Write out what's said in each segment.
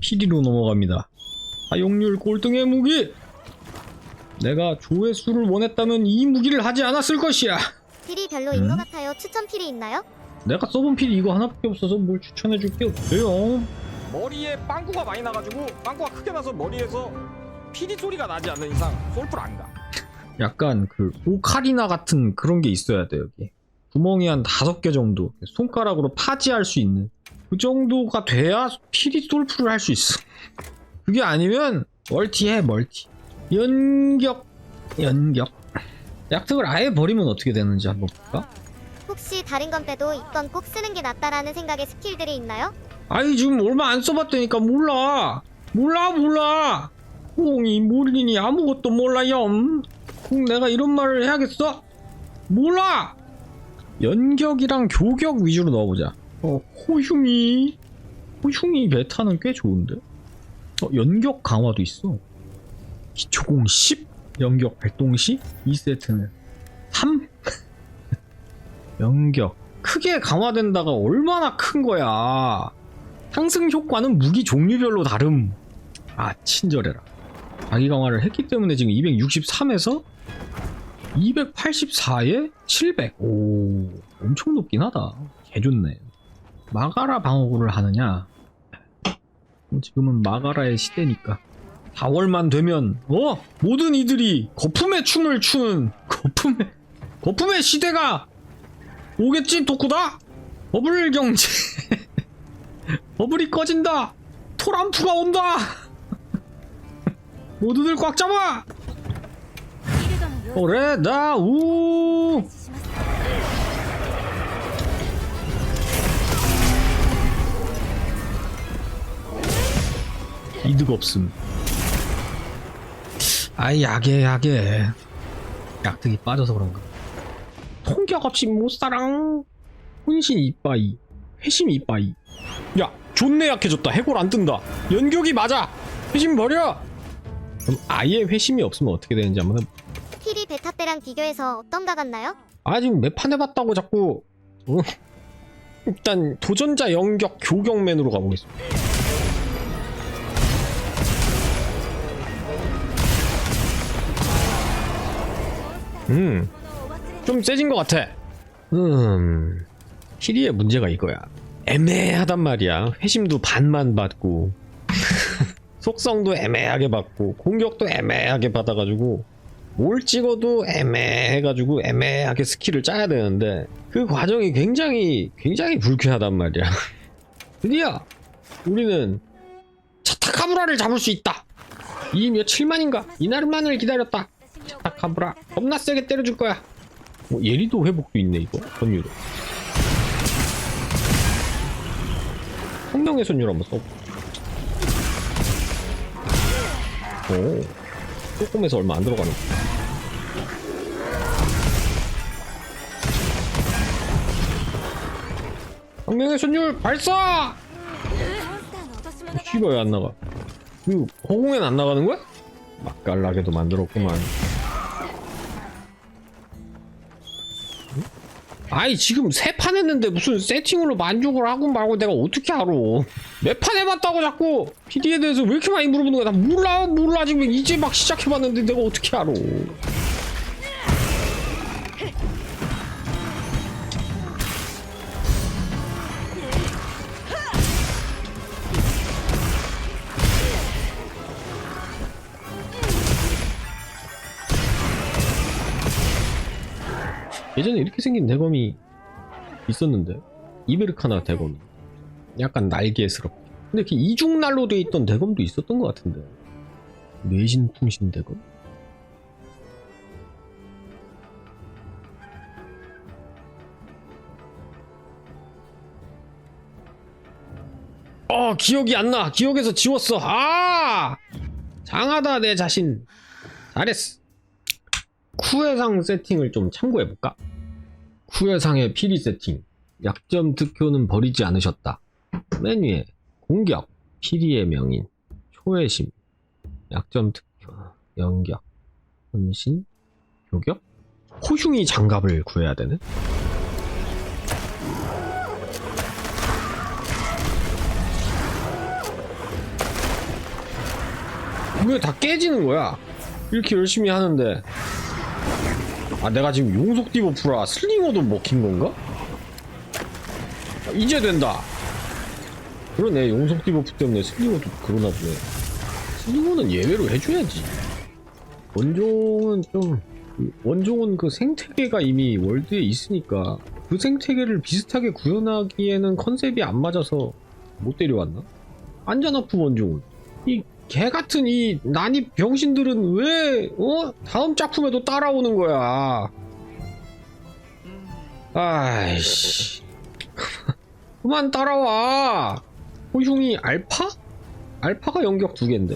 피리로 넘어갑니다. 사용률 꼴등의 무기! 내가 조회수를 원했다면 이 무기를 하지 않았을 것이야! 필이 별로인 음? 것 같아요. 추천 필이 있나요? 내가 써본 필이 이거 하나밖에 없어서 뭘 추천해줄 게 없어요. 머리에 빵꾸가 많이 나가지고 빵꾸가 크게 나서 머리에서 피리 소리가 나지 않는 이상 솔플 안 가. 약간 그 오카리나 같은 그런 게 있어야 돼 여기. 구멍이 한 다섯 개 정도 손가락으로 파지할 수 있는 그 정도가 돼야 피리 솔프를 할 수 있어. 그게 아니면 멀티해 멀티. 연격 연격. 약득을 아예 버리면 어떻게 되는지 한번 볼까? 혹시 다른 건 빼도 이건 꼭 쓰는 게 낫다라는 생각의 스킬들이 있나요? 아니 지금 얼마 안 써봤다니까 몰라 몰라 몰라 콩이 모르니 아무것도 몰라요 콩 내가 이런 말을 해야겠어? 몰라 연격이랑 교격 위주로 넣어보자 어 호흉이 호흉이 베타는 꽤 좋은데 어 연격 강화도 있어 기초공 10 연격 발동시 2세트는 3 연격 크게 강화된다가 얼마나 큰 거야 상승 효과는 무기 종류별로 다름. 아, 친절해라. 자기 강화를 했기 때문에 지금 263에서 284에 700. 오, 엄청 높긴 하다. 개 좋네. 마가라 방어구를 하느냐? 뭐 지금은 마가라의 시대니까. 4월만 되면, 어? 모든 이들이 거품의 춤을 추는 거품의, 거품의 시대가 오겠지, 도쿠다? 버블 경제. 버블이 꺼진다! 토람프가 온다! 모두들 꽉 잡아! 오래 나 우! 이득 없음. 아이 야게 야게. 약득이 빠져서 그런가. 통격 없이 못 살아. 혼신 이빠이. 회심 이빠이. 야, 존내 약해졌다. 해골 안 뜬다. 연격이 맞아. 회심 버려. 그럼 아예 회심이 없으면 어떻게 되는지 한번 해. 필이 베타 때랑 비교해서 어떤가 같나요? 아 지금 매판 해봤다고 자꾸. 어? 일단 도전자 연격 교격맨으로 가보겠습니다. 음, 좀 세진 것 같아. 음, 히리의 문제가 이거야. 애매하단 말이야. 회심도 반만 받고, 속성도 애매하게 받고, 공격도 애매하게 받아가지고, 뭘 찍어도 애매해가지고 애매하게 스킬을 짜야 되는데, 그 과정이 굉장히, 굉장히 불쾌하단 말이야. 드디어, 우리는 차타카브라를 잡을 수 있다! 이 며칠만인가? 이날만을 기다렸다! 차타카브라, 겁나 세게 때려줄 거야! 어, 예리도 회복도 있네, 이거. 선유로. 성령의 선율 한번 써. 오, 조금에서 얼마 안 들어가네. 성령의 선율 발사! 씨발 왜안 나가? 그 허공엔 안 나가는 거야? 맛깔나게도 만들었구만. 아이 지금 세 판 했는데 무슨 세팅으로 만족을 하고 말고 내가 어떻게 알아? 몇 판 해봤다고 자꾸 PD에 대해서 왜 이렇게 많이 물어보는 거야? 나 몰라 몰라 지금 이제 막 시작해봤는데 내가 어떻게 알아? 예전에 이렇게 생긴 대검이 있었는데 이베르카나 대검이. 약간 날개스럽게 근데 이렇게 이중날로 돼 있던 대검도 있었던 것 같은데. 뇌신 풍신 대검? 어 기억이 안 나. 기억에서 지웠어. 아! 장하다 내 자신. 잘했어. 쿠해상 세팅을 좀 참고해볼까? 쿠해상의 피리 세팅. 약점 득표는 버리지 않으셨다. 메뉴에 공격. 피리의 명인. 초회심. 약점 득표. 연격. 혼신. 교격. 호흉이 장갑을 구해야 되네 그게 다 깨지는 거야. 이렇게 열심히 하는데 아 내가 지금 용속 디버프라 슬링어도 먹힌 건가? 아, 이제 된다. 그러네 용속 디버프 때문에 슬링어도 그러나 보네. 슬링어는 예외로 해줘야지. 원종은 좀그 원종은 그 생태계가 이미 월드에 있으니까 그 생태계를 비슷하게 구현하기에는 컨셉이 안 맞아서 못 데려왔나? 안전아프 원종은. 이 개 같은 이 난입 병신들은 왜 어? 다음 작품에도 따라오는 거야. 아이씨. 그만 따라와. 호흉이 알파? 알파가 연격 두 개인데.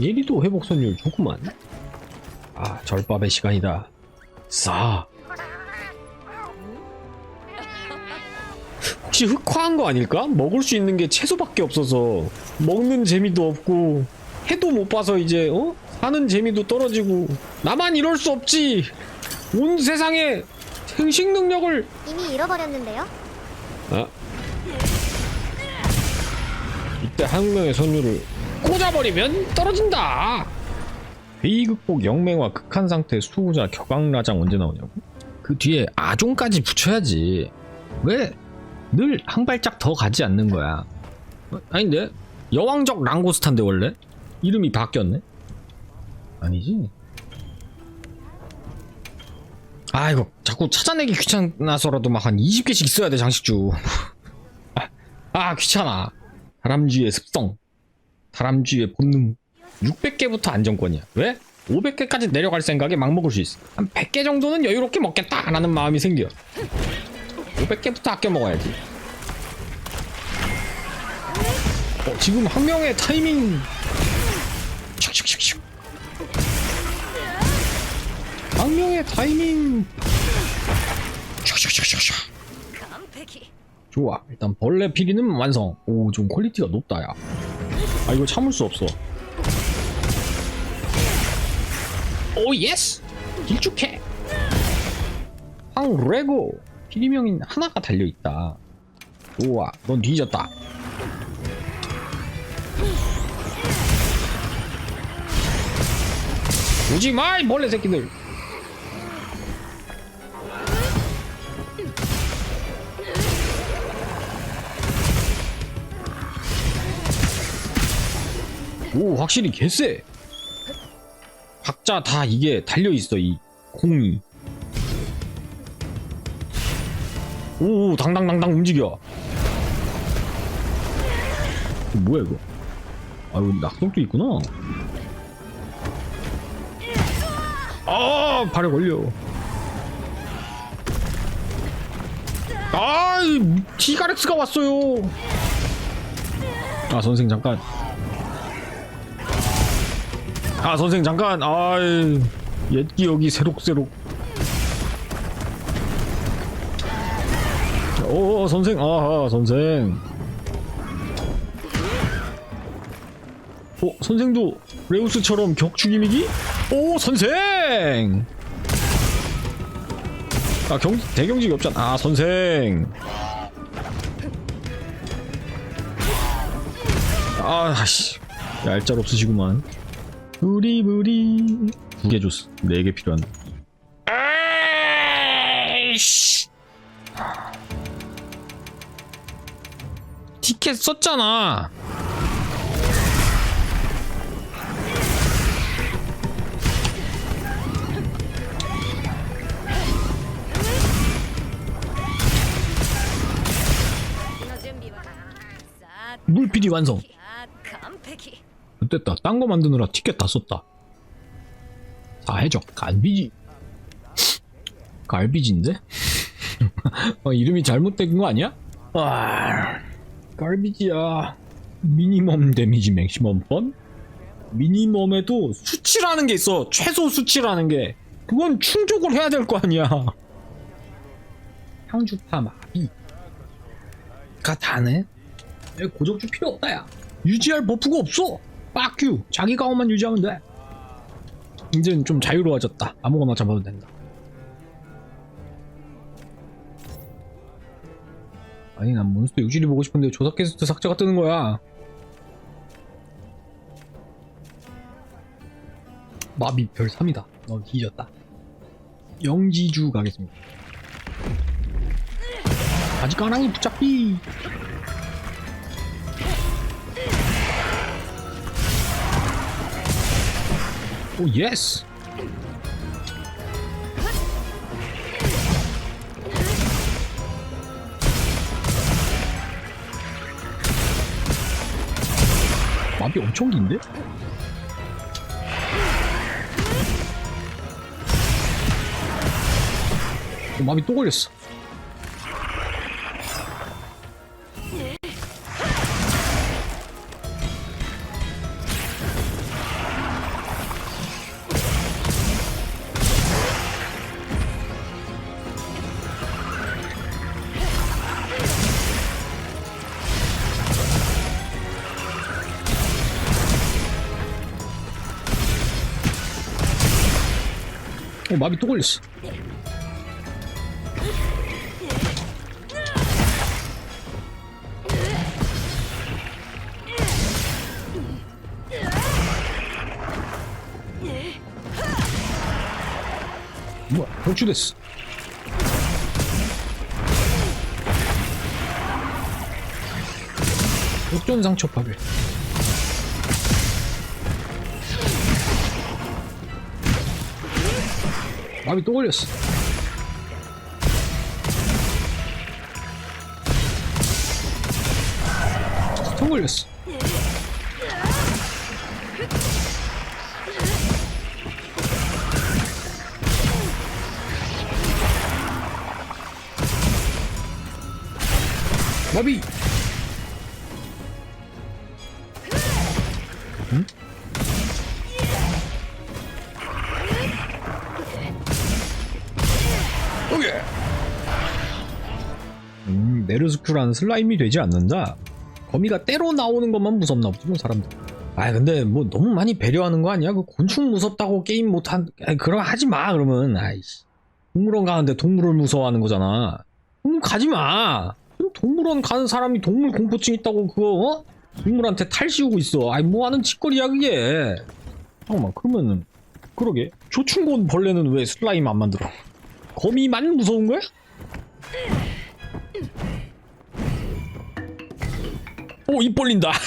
예리도 회복 선율 좋구만. 아 절밥의 시간이다. 싸 혹시 흑화한 거 아닐까? 먹을 수 있는 게 채소밖에 없어서 먹는 재미도 없고 해도 못 봐서 이제 어? 사는 재미도 떨어지고 나만 이럴 수 없지 온 세상에 생식 능력을 이미 잃어버렸는데요. 아 이때 한 명의 선율을 꽂아버리면 떨어진다 회의 극복 영맹화 극한 상태 수호자 격앙라장 언제 나오냐고 그 뒤에 아종까지 붙여야지 왜 늘 한 발짝 더 가지 않는 거야. 어? 아닌데? 여왕적 랑고스탄데 원래? 이름이 바뀌었네? 아니지? 아 이거 자꾸 찾아내기 귀찮아서라도 막 한 20개씩 있어야 돼 장식주. 아, 아 귀찮아. 다람쥐의 습성. 다람쥐의 본능. 600개부터 안정권이야. 왜? 500개까지 내려갈 생각에 막 먹을 수 있어. 한 100개 정도는 여유롭게 먹겠다 라는 마음이 생겨 500개부터 아껴 먹어야지. 어, 지금 한 명의 타이밍. 한 명의 타이밍. 좋아. 일단 벌레 피리는 완성. 오 좀 퀄리티가 높다 야 아 이거 참을 수 없어. 오 예스! 길쭉해. 황 레고 피리명인 하나가 달려있다. 좋아 넌 뒤졌다. 오지마 이 벌레 새끼들. 오 확실히 개쎄. 각자 다 이게 달려있어 이 공이 오 당당당당 움직여. 뭐야 이거? 아 여기 낙석도 있구나. 아 발에 걸려. 아이 티가렉스가 왔어요. 아 선생 잠깐. 아 선생 잠깐. 아이 옛기 여기 새록새록 오 선생. 아하 선생. 어 선생도 레우스처럼 격추기미기? 오 선생! 아 경, 대경직이 없잖아. 아 선생. 아씨. 얄짤 없으시구만. 부리부리. 두 개 줬어. 네 개 필요한 티켓 썼잖아. 물피리 완성. 됐다. 딴 거 만드느라 티켓 다 썼다. 다 해적. 갈비지. 갈비지인데? 어, 이름이 잘못된 거 아니야? 아 갈비지야. 미니멈 데미지 맥시멈 번? 미니멈에도 수치라는 게 있어. 최소 수치라는 게. 그건 충족을 해야 될 거 아니야. 향주파 마비가 다네. 고적주 필요 없다 야. 유지할 버프가 없어. 빡큐 자기 가오만 유지하면 돼. 이제는 좀 자유로워졌다. 아무거나 잡아도 된다 아니 난 몬스터 육질이 보고 싶은데 조사 퀘스트 삭제가 뜨는 거야. 마비 별 3이다. 너 뒤졌다. 영지주 가겠습니다. 아직 까랑이 붙잡기 오 예스 마비 엄청 긴데? 어, 마비 또 걸렸어 어 마비 또 걸렸어. 뭐야 탈출됐어. 역전 상처 파괴 마비 또 걸렸어. 또 걸렸어. 마비! 응? 음 네르스큐라는 슬라임이 되지 않는다. 거미가 때로 나오는 것만 무섭나 보지 뭐 사람들. 아 근데 뭐 너무 많이 배려하는 거 아니야? 그 곤충 무섭다고 게임 못한 그럼 하지 마 그러면. 아이씨. 동물원 가는데 동물을 무서워하는 거잖아. 그럼 가지 마. 동물원 가는 사람이 동물 공포증 있다고 그거 어? 동물한테 탈 씌우고 있어. 아이 뭐 하는 짓거리야 그게? 잠깐만 그러면은 그러게. 조충곤 벌레는 왜 슬라임 안 만들어? 거미만 무서운 거야? 오, 입 벌린다.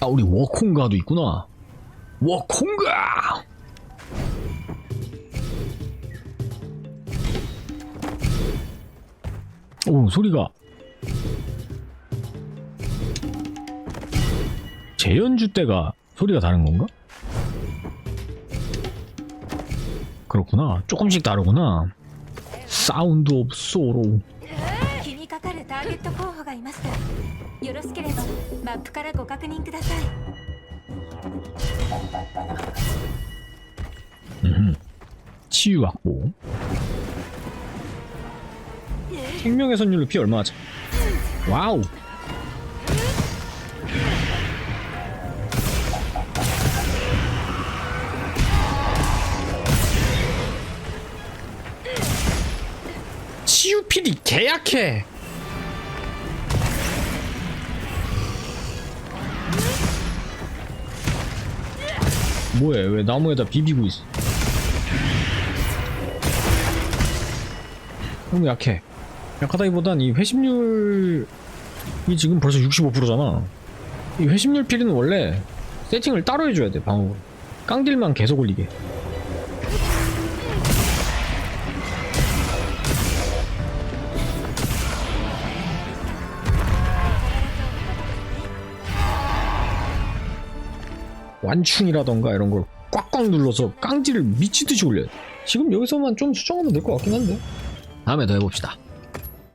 아, 우리 워콩가도 있구나. 워콩가! 오, 소리가. 재연주 때가 소리가 다른 건가? 그렇구나. 조금씩 다르구나. 사운드 오브 소로. 음, 치유 왔고. 생명의 선율로 피 얼마 하자. 와우. 필이 개약해. 뭐해? 왜 나무에다 비비고 있어? 너무 약해. 약하다기보단 이 회심률이 지금 벌써 65%잖아. 이 회심률 필은 원래 세팅을 따로 해줘야 돼, 방어로. 깡딜만 계속 올리게. 완충이라던가 이런 걸 꽉꽉 눌러서 깡질을 미치듯이 올려야 돼. 지금 여기서만 좀 수정하면 될 것 같긴 한데. 다음에 더 해봅시다.